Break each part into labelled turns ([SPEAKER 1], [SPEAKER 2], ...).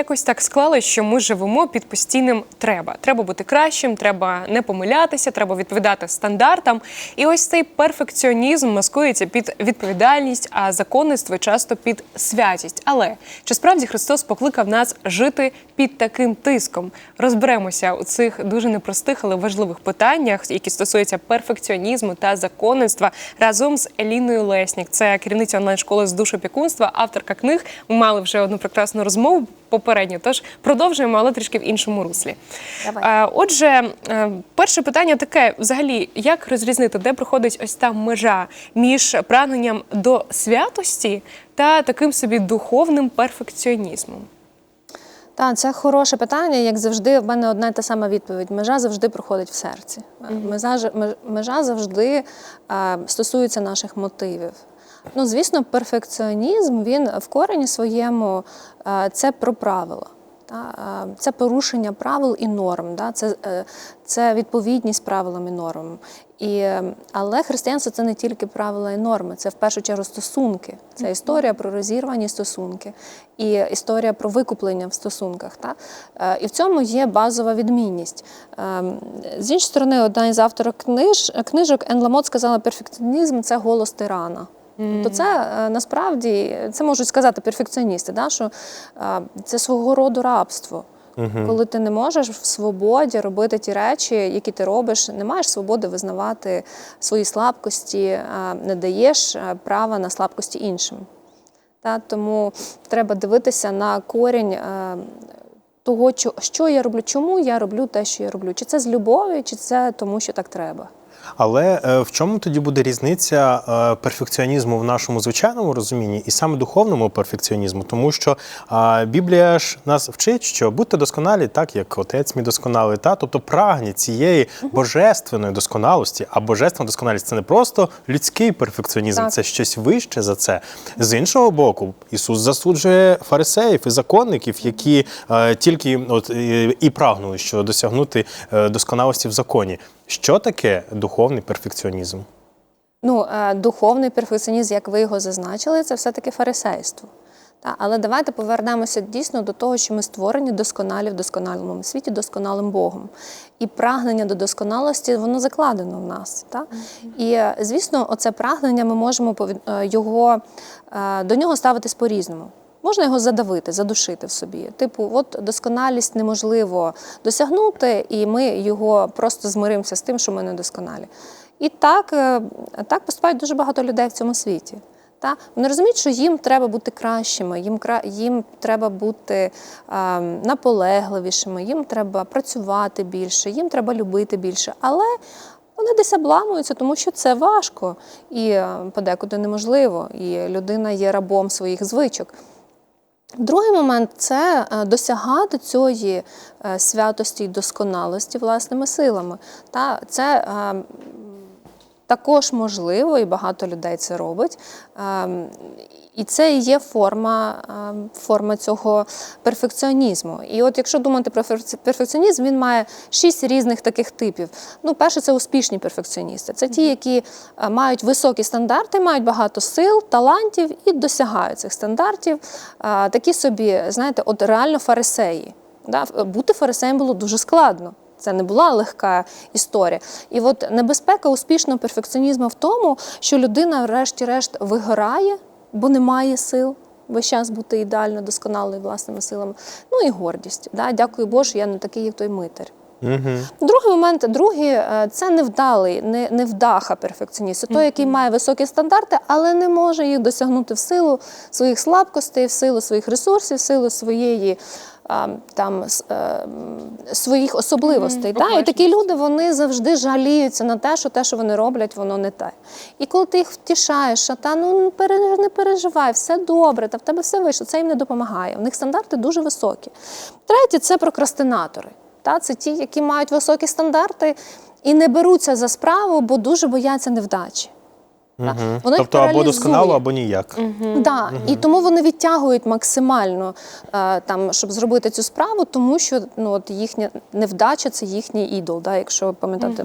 [SPEAKER 1] Якось так склалось, що ми живемо під постійним треба. Треба бути кращим, треба не помилятися, треба відповідати стандартам. І ось цей перфекціонізм маскується під відповідальність, а законництво часто під святість. Але чи справді Христос покликав нас жити під таким тиском? Розберемося у цих дуже непростих, але важливих питаннях, які стосуються перфекціонізму та законництва, разом з Еліною Леснік. Це керівниця онлайн-школи з душопікунства, авторка книг. Ми мали вже одну прекрасну розмову попередньо, тож продовжуємо, але трішки в іншому руслі.
[SPEAKER 2] Давай.
[SPEAKER 1] Е, Отже, е, перше питання таке: взагалі, як розрізнити, де проходить ось та межа між прагненням до святості та таким собі духовним перфекціонізмом?
[SPEAKER 2] Так, це хороше питання. Як завжди, в мене одна й та сама відповідь. Межа завжди проходить в серці. Межа, меж- межа завжди е, стосується наших мотивів. Ну, звісно, перфекціонізм він в корені своєму е, це про правила. Е, Це порушення правил і норм, це, е, це відповідність правилам і нормам. І, але християнство це не тільки правила і норми, це в першу чергу стосунки. Це історія про розірвані стосунки і історія про викуплення в стосунках. Та? І в цьому є базова відмінність. З іншої сторони, одна із авторок книж, книжок Ен Ламот сказала, перфекціонізм це голос тирана. То це е, насправді це можуть сказати перфекціоністи, да, що е, це свого роду рабство. Коли ти не можеш в свободі робити ті речі, які ти робиш, не маєш свободи визнавати свої слабкості, е, не даєш права на слабкості іншим. Та, тому треба дивитися на корінь того, що я роблю, чому я роблю те, що я роблю. Чи це з любові, чи це тому, що так треба.
[SPEAKER 3] Але е, в чому тоді буде різниця е, перфекціонізму в нашому звичайному розумінні і саме духовному перфекціонізму? Тому що Біблія ж нас вчить, що будьте досконалі, так як отець мій досконалий, та тобто прагніть цієї божественної досконалості. А божественна досконалість це не просто людський перфекціонізм,
[SPEAKER 2] Так.
[SPEAKER 3] це щось вище за це. З іншого боку, Ісус засуджує фарисеїв і законників, які е, тільки от і прагнули що досягнути досконалості в законі. Що таке духовний перфекціонізм?
[SPEAKER 2] Ну, е, духовний перфекціонізм, як ви його зазначили, це все-таки фарисейство. Та, але давайте повернемося дійсно до того, що ми створені досконалі в досконалому світі, досконалим Богом. І прагнення до досконалості, воно закладено в нас. Та? І, е, звісно, оце прагнення ми можемо е, його, до нього ставитись по-різному. Можна його задавити, задушити в собі. Типу, от досконалість неможливо досягнути, і ми його просто змиримося з тим, що ми недосконалі. І так, е, так поступають дуже багато людей в цьому світі. Та? Вони розуміють, що їм треба бути кращими, їм, їм треба бути е, наполегливішими, їм треба працювати більше, їм треба любити більше. Але вони десь обламуються, тому що це важко і е, подекуди неможливо. І людина є рабом своїх звичок. Другий момент це е, досягати цієї е, святості і досконалості власними силами. Та це е, також можливо, і багато людей це робить. Ем, І це і є форма, ем, форма цього перфекціонізму. І от якщо думати про перфекціонізм, він має шість різних таких типів. Ну, перше, це успішні перфекціоністи. Це ті, які е, мають високі стандарти, мають багато сил, талантів і досягають цих стандартів. Е, Такі собі, знаєте, от реально фарисеї. Бути фарисеєм було дуже складно. Це не була легка історія. І от небезпека успішного перфекціонізму в тому, що людина, врешті-решт, вигорає, бо не має сил весь час бути ідеально досконалою власними силами. Ну і гордість. Да? Дякую Боже, я не такий, як той митар.
[SPEAKER 3] Угу.
[SPEAKER 2] Другий момент, другий е, це невдалий, не, невдаха перфекціоніст. Той, який має високі стандарти, але не може їх досягнути в силу своїх слабкостей, в силу своїх ресурсів, в силу своєї. Там е, своїх особливостей. Да? І такі люди вони завжди жаліються на те, що те, що вони роблять, воно не те. І коли ти їх втішаєш, що та ну не переживай, все добре, та в тебе все вийшло, це їм не допомагає. У них стандарти дуже високі. Третє це прокрастинатори. Та, це ті, які мають високі стандарти і не беруться за справу, бо дуже бояться невдачі. Та. Воно
[SPEAKER 3] Тобто або досконало, або ніяк.
[SPEAKER 2] Да, і тому вони відтягують максимально е, там, щоб зробити цю справу, тому що ну от їхня невдача це їхній ідол. Да, якщо ви пам'ятаєте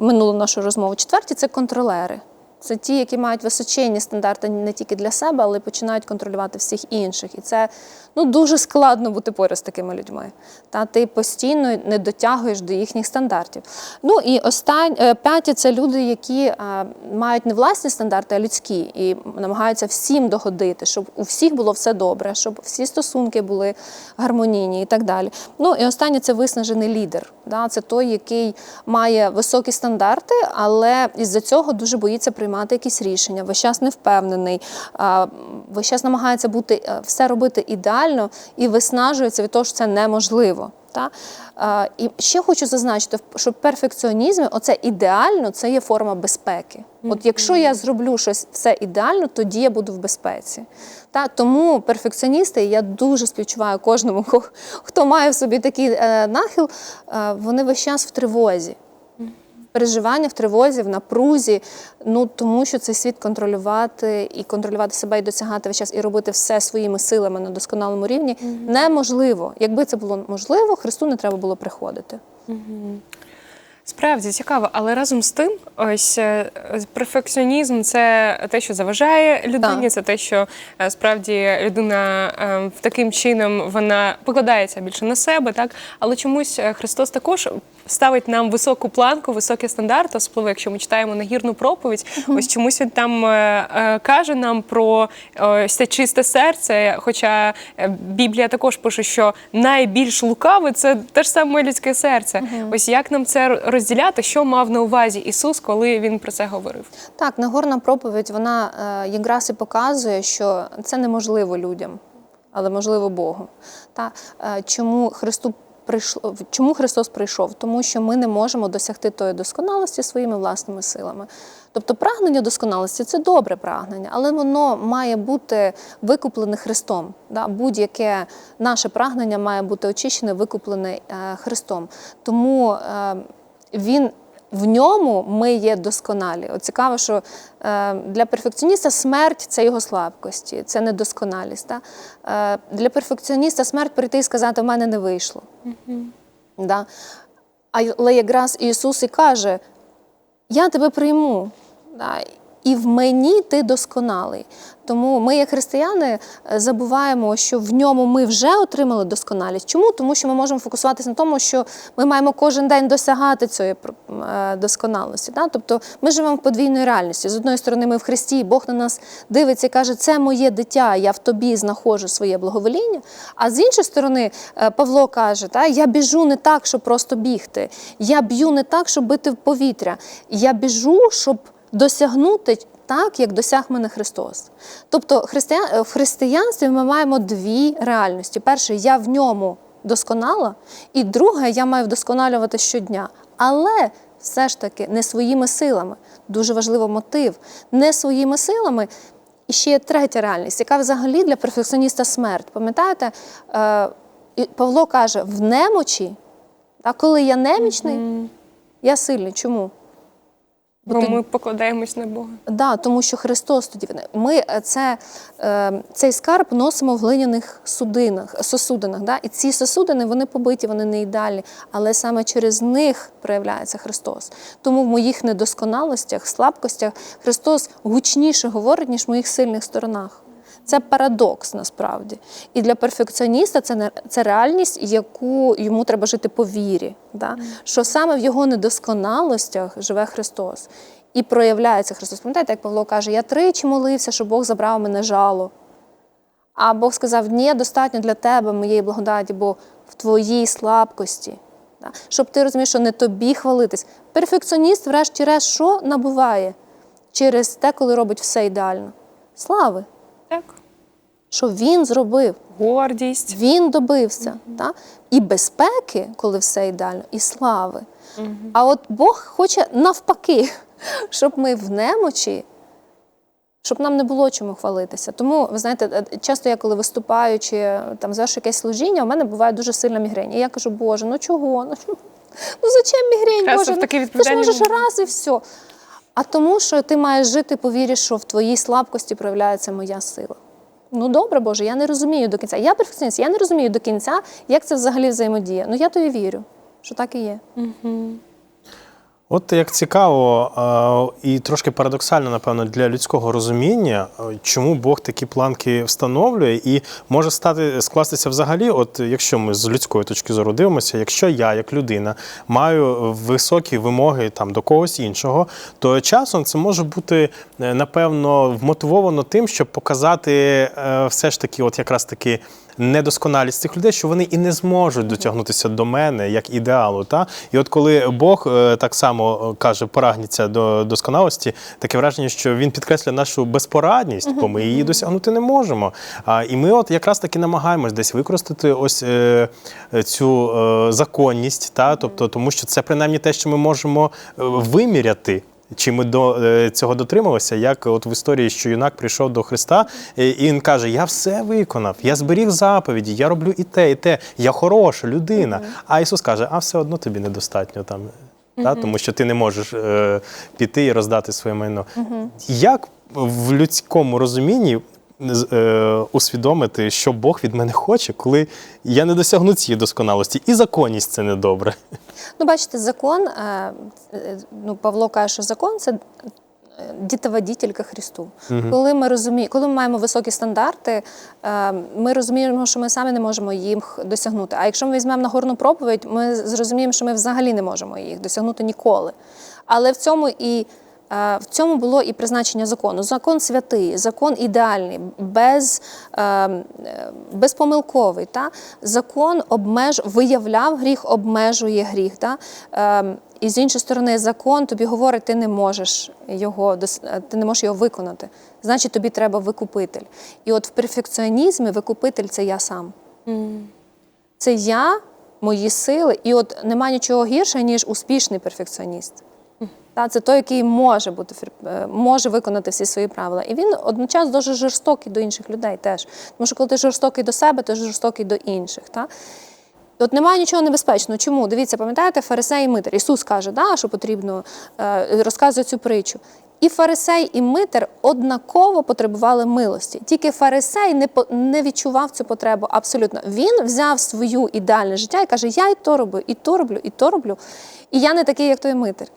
[SPEAKER 2] минулу нашу розмову. Четверті це контролери. Це ті, які мають височенні стандарти не тільки для себе, але й починають контролювати всіх інших. І це ну, дуже складно бути поряд з такими людьми. Та ти постійно не дотягуєш до їхніх стандартів. Ну і остань, е, п'яті це люди, які е, мають не власні стандарти, а людські, і намагаються всім догодити, щоб у всіх було все добре, щоб всі стосунки були гармонійні і так далі. Ну і останнє це виснажений лідер. Да? Це той, який має високі стандарти, але із-за цього дуже боїться приймати якісь рішення. Весь час не впевнений, весь час намагається бути е, все робити ідеально і виснажується від того, що це неможливо. Та? І ще хочу зазначити, що в перфекціонізмі оце ідеально це є форма безпеки. От якщо я зроблю щось все ідеально, тоді я буду в безпеці. Та? Тому перфекціоністи, я дуже співчуваю кожному, хто має в собі такий е, нахил, е, вони весь час в тривозі. Переживання в тривозі, в напрузі, ну тому що цей світ контролювати і контролювати себе і досягати весь час і робити все своїми силами на досконалому рівні неможливо. Якби це було можливо, Христу не треба було приходити.
[SPEAKER 1] Справді цікаво, але разом з тим, ось е, перфекціонізм це те, що заважає людині, це те, що е, справді людина е, в таким чином вона покладається більше на себе, так але чомусь Христос також ставить нам високу планку, високий стандарт, особливо якщо ми читаємо нагірну проповідь. Ось чомусь він там каже нам про ось це чисте серце. Хоча Біблія також пише, що найбільш лукаве це те ж саме людське серце. Ось як нам це розділяти, що мав на увазі Ісус, коли він про це говорив?
[SPEAKER 2] Так, Нагорна проповідь вона е, якраз і показує, що це неможливо людям, але можливо Богу. Та, е, чому Христу прийшло, чому Христос прийшов? Тому що ми не можемо досягти тої досконалості своїми власними силами. Тобто прагнення досконалості це добре прагнення, але воно має бути викуплене Христом. Да? Будь-яке наше прагнення має бути очищене, викуплене е, Христом. Тому він в ньому ми є досконалі. От цікаво, що е, для перфекціоніста смерть це його слабкості, це недосконалість. Та? Е, для перфекціоніста смерть прийти і сказати, в мене не вийшло. Да? Але якраз Ісус і каже: Я тебе прийму. Да? І в мені ти досконалий. Тому ми, як християни, е, забуваємо, що в ньому ми вже отримали досконалість. Чому? Тому що ми можемо фокусуватися на тому, що ми маємо кожен день досягати цієї е, досконалості. Да? Тобто ми живемо в подвійній реальності. З одної сторони, ми в Христі, Бог на нас дивиться і каже, це моє дитя, я в тобі знаходжу своє благовоління. А з іншої сторони, е, Павло каже, та, я біжу не так, щоб просто бігти. Я б'ю не так, щоб бити в повітря. Я біжу, щоб досягнути так, як досяг мене Христос. Тобто християн, в християнстві ми маємо дві реальності. Перше, я в ньому досконала, і друге, я маю вдосконалювати щодня. Але все ж таки не своїми силами. Дуже важливий мотив. Не своїми силами. І ще є третя реальність, яка взагалі для перфекціоніста смерть. Пам'ятаєте, е, Павло каже: в немочі, а коли я немічний, я сильний. Чому?
[SPEAKER 1] Бо ми покладаємось на Бога.
[SPEAKER 2] Да, тому що Христос тоді ми е, це, е, цей скарб носимо в глиняних судинах, сосудинах. Да? І ці сосудини вони побиті, вони не ідеальні, але саме через них проявляється Христос. Тому в моїх недосконалостях, слабкостях Христос гучніше говорить, ніж в моїх сильних сторонах. Це парадокс насправді. І для перфекціоніста це не це реальність, яку йому треба жити по вірі. Да? Що саме в його недосконалостях живе Христос. І проявляється Христос. Пам'ятаєте, як Павло каже, я тричі молився, щоб Бог забрав мене жало. А Бог сказав: ні, достатньо для тебе моєї благодаті, бо в твоїй слабкості. Да? Щоб ти розумів, що не тобі хвалитись. Перфекціоніст, врешті-решт, що набуває через те, коли робить все ідеально? Слави.
[SPEAKER 1] Так,
[SPEAKER 2] Що він зробив,
[SPEAKER 1] гордість.
[SPEAKER 2] він добився. Та? І безпеки, коли все ідеально, і слави. А от Бог хоче навпаки, щоб ми в немочі, щоб нам не було чому хвалитися. Тому, ви знаєте, е, часто я, коли виступаю чи там завершу якесь служіння, у мене буває дуже сильна мігрень. І я кажу, Боже, ну чого? Ну, ну зачем мігрень? Боже, ну, ти ж можеш раз і все. А тому, що ти маєш жити по вірі, що в твоїй слабкості проявляється моя сила. Ну добре, Боже, я не розумію до кінця. Я перфекціоніст, я не розумію до кінця, як це взагалі взаємодіє. Ну я тобі вірю, що так і є.
[SPEAKER 3] От як цікаво і трошки парадоксально, напевно, для людського розуміння, чому Бог такі планки встановлює, і може стати скластися взагалі, от якщо ми з людської точки зору дивимося, якщо я, як людина, маю високі вимоги там до когось іншого, то часом це може бути е, напевно вмотивовано тим, щоб показати е, все ж таки, от якраз таки недосконалість цих людей, що вони і не зможуть дотягнутися до мене як ідеалу. Та? І от коли Бог е, так само е, каже, прагніться до досконалості, таке враження, що він підкреслює нашу безпорадність, бо ми її досягнути не можемо. А, і ми от якраз таки намагаємось десь використати ось е, е, цю е, законність, та? тобто, тому що це принаймні те, що ми можемо е, виміряти. Чи ми до е, цього дотрималися, як от в історії, що юнак прийшов до Христа, і він каже: Я все виконав, я зберіг заповіді, я роблю і те, і те, я хороша людина. А Ісус каже, а все одно тобі недостатньо там, та, тому що ти не можеш е, піти і роздати своє майно. Як в людському розумінні усвідомити, що Бог від мене хоче, коли я не досягну цієї досконалості, і законність це недобре.
[SPEAKER 2] Ну, бачите, закон, е, е, ну, Павло каже, що закон це е, дітоводитель ко Христу. Коли ми розуміємо, коли ми маємо високі стандарти, е, ми розуміємо, що ми самі не можемо їх досягнути. А якщо ми візьмемо Нагорну проповідь, ми зрозуміємо, що ми взагалі не можемо їх досягнути ніколи. Але в цьому і е, в цьому було і призначення закону. Закон святий, закон ідеальний, без, е, е, безпомилковий. Та? Закон обмеж, виявляв гріх, обмежує гріх. Та? Е, і з іншої сторони, закон тобі говорить, ти не можеш його е, ти не можеш його виконати. Значить, тобі треба викупитель. І от в перфекціонізмі викупитель це я сам. Це я, мої сили, і от нема нічого гірше, ніж успішний перфекціоніст. Це той, який може бути е, може виконати всі свої правила. І він одночасно дуже жорстокий до інших людей теж. Тому що коли ти жорстокий до себе, ти жорстокий до інших. Та? От немає нічого небезпечного. Чому? Дивіться, пам'ятаєте, фарисей і митер. Ісус каже, да, що потрібно, е, розказує цю притчу. І фарисей, і митер однаково потребували милості. Тільки фарисей не, не відчував цю потребу абсолютно. Він взяв свою ідеальне життя і каже: Я і то роблю, і то роблю, і то роблю. І я не такий, як той митер.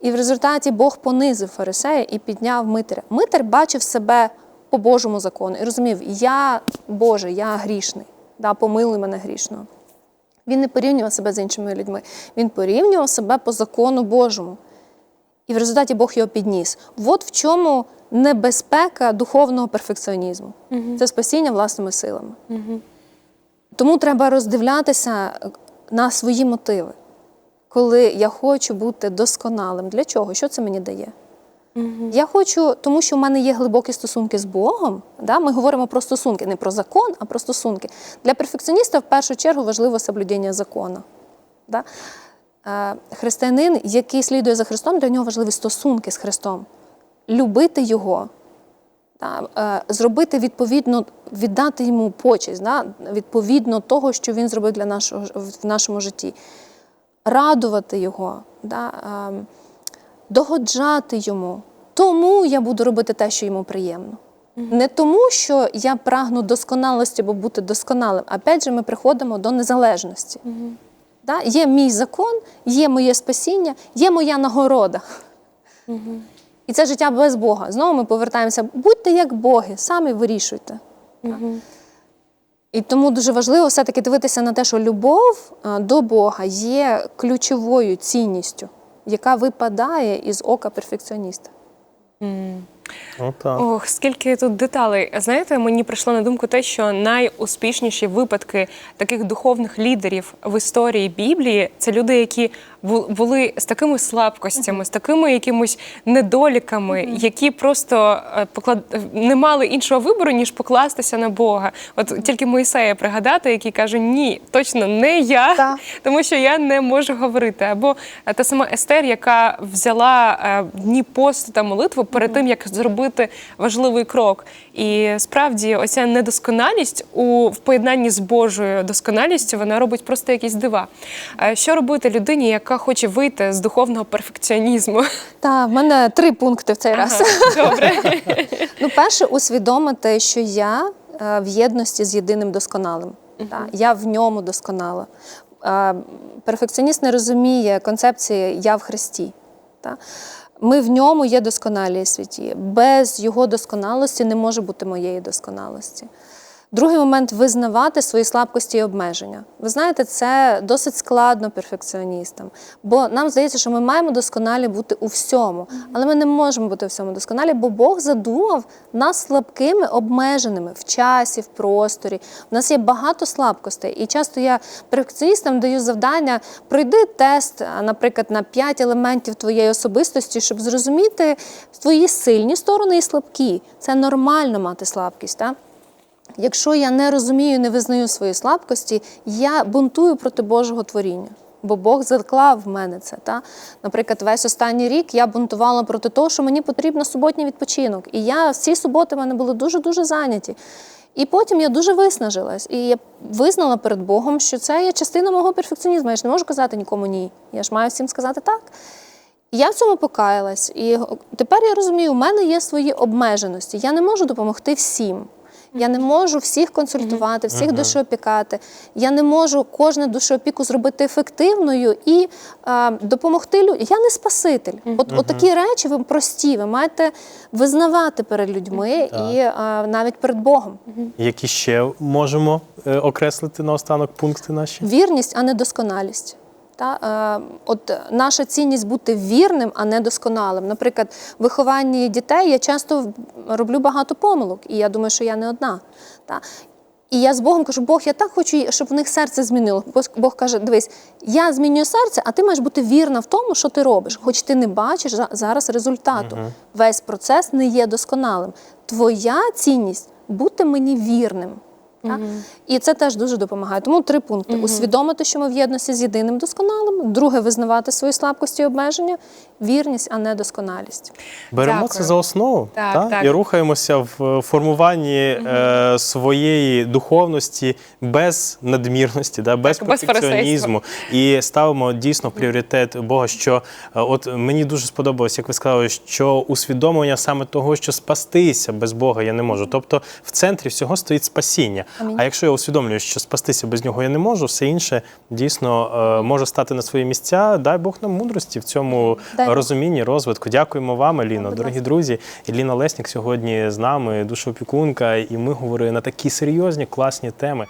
[SPEAKER 2] І в результаті Бог понизив фарисея і підняв митаря. Митер бачив себе по Божому закону і розумів, я Боже, я грішний, да, помилуй мене грішного. Він не порівнював себе з іншими людьми, він порівнював себе по закону Божому. І в результаті Бог його підніс. От в чому небезпека духовного перфекціонізму. Це спасіння власними силами. Тому треба роздивлятися на свої мотиви. Коли я хочу бути досконалим, для чого? Що це мені дає? Я хочу, тому що в мене є глибокі стосунки з Богом. Да? Ми говоримо про стосунки, не про закон, а про стосунки. Для перфекціоніста в першу чергу важливо соблюдення закону. Да? Е, Християнин, який слідує за Христом, для нього важливі стосунки з Христом. Любити Його, да? е, зробити відповідно, віддати йому почесть, да? відповідно того, що він зробив для нашого, в нашому житті. Радувати Його. Да? Ем, догоджати йому. Тому я буду робити те, що йому приємно. Не тому, що я прагну досконалості, бо бути досконалим. Опять же, ми приходимо до незалежності. Да? Є мій закон, є моє спасіння, є моя нагорода. І це життя без Бога. Знову ми повертаємося. Будьте як Боги, самі вирішуйте. І тому дуже важливо все-таки дивитися на те, що любов до Бога є ключовою цінністю, яка випадає із ока перфекціоніста.
[SPEAKER 3] Отак.
[SPEAKER 1] Ох, скільки тут деталей. Знаєте, мені прийшло на думку те, що найуспішніші випадки таких духовних лідерів в історії Біблії це люди, які були з такими слабкостями, з такими якимось недоліками, які просто е, поклад... не мали іншого вибору, ніж покластися на Бога. От тільки Моїсея пригадати, який каже: Ні, точно не я,
[SPEAKER 2] Так.
[SPEAKER 1] тому що я не можу говорити. Або е, та сама Естер, яка взяла е, дні посту та молитву перед тим, як зробити важливий крок. І справді, оця недосконалість у в поєднанні з Божою досконалістю вона робить просто якісь дива. Що робити людині, яка хоче вийти з духовного перфекціонізму?
[SPEAKER 2] Та в мене три пункти в цей раз.
[SPEAKER 1] Добре.
[SPEAKER 2] Ну, перше, усвідомити, що я е, в єдності з єдиним досконалим. Та, я в ньому досконала. Е, Перфекціоніст не розуміє концепції Я в Христі. Та? Ми в ньому є досконалі святі. Без його досконалості не може бути моєї досконалості. Другий момент визнавати свої слабкості і обмеження. Ви знаєте, це досить складно перфекціоністам, бо нам здається, що ми маємо досконалі бути у всьому, але ми не можемо бути у всьому досконалі, бо Бог задумав нас слабкими, обмеженими в часі, в просторі. У нас є багато слабкостей, і часто я перфекціоністам даю завдання пройди тест, наприклад, на п'ять елементів твоєї особистості, щоб зрозуміти твої сильні сторони і слабкі. Це нормально мати слабкість. Так? Якщо я не розумію, не визнаю свої слабкості, я бунтую проти Божого творіння. Бо Бог заклав в мене це. Та? Наприклад, весь останній рік я бунтувала проти того, що мені потрібен суботній відпочинок. І я всі суботи в мене були дуже-дуже зайняті. І потім я дуже виснажилась. І я визнала перед Богом, що це є частина мого перфекціонізму. Я ж не можу казати нікому ні. Я ж маю всім сказати так. І я в цьому покаялась. І тепер я розумію, у мене є свої обмеженості. Я не можу допомогти всім. Я не можу всіх консультувати, всіх душеопікати. Я не можу кожну душеопіку зробити ефективною і е, допомогти людям. Я не спаситель. От, от такі речі ви прості. Ви маєте визнавати перед людьми і е, навіть перед Богом.
[SPEAKER 3] Які ще можемо е, окреслити наостанок пункти наші?
[SPEAKER 2] Вірність, а не досконалість. Та, е, от наша цінність бути вірним, а не досконалим. Наприклад, в вихованні дітей я часто роблю багато помилок, і я думаю, що я не одна. Та. І я з Богом кажу, Бог, я так хочу, щоб в них серце змінило. Бог- каже: дивись, я змінюю серце, а ти маєш бути вірна в тому, що ти робиш, хоч ти не бачиш зараз результату. Весь процес не є досконалим. Твоя цінність бути мені вірним. Так? І це теж дуже допомагає. Тому три пункти: усвідомити, що ми в єдності з єдиним досконалим. Друге, визнавати свої слабкості і обмеження, вірність, а не досконалість.
[SPEAKER 3] Беремо
[SPEAKER 1] Дякую.
[SPEAKER 3] це за основу
[SPEAKER 1] Так,
[SPEAKER 3] та?
[SPEAKER 1] так.
[SPEAKER 3] і рухаємося в формуванні е, своєї духовності без надмірності, да? без
[SPEAKER 1] Так, без
[SPEAKER 3] перфекціонізму. І ставимо дійсно в пріоритет Бога. Що е, от мені дуже сподобалось, як ви сказали, що усвідомлення саме того, що спастися без Бога я не можу. Тобто в центрі всього стоїть спасіння. А якщо я усвідомлюю, що спастися без нього я не можу, все інше дійсно е, може стати на свої місця. Дай Бог нам мудрості в цьому
[SPEAKER 2] Дай
[SPEAKER 3] розумінні, розвитку. Дякуємо вам, Еліно. Дорогі
[SPEAKER 2] ласка.
[SPEAKER 3] друзі. Еліна Леснік сьогодні з нами, душоопікунка, і ми говорили на такі серйозні, класні теми.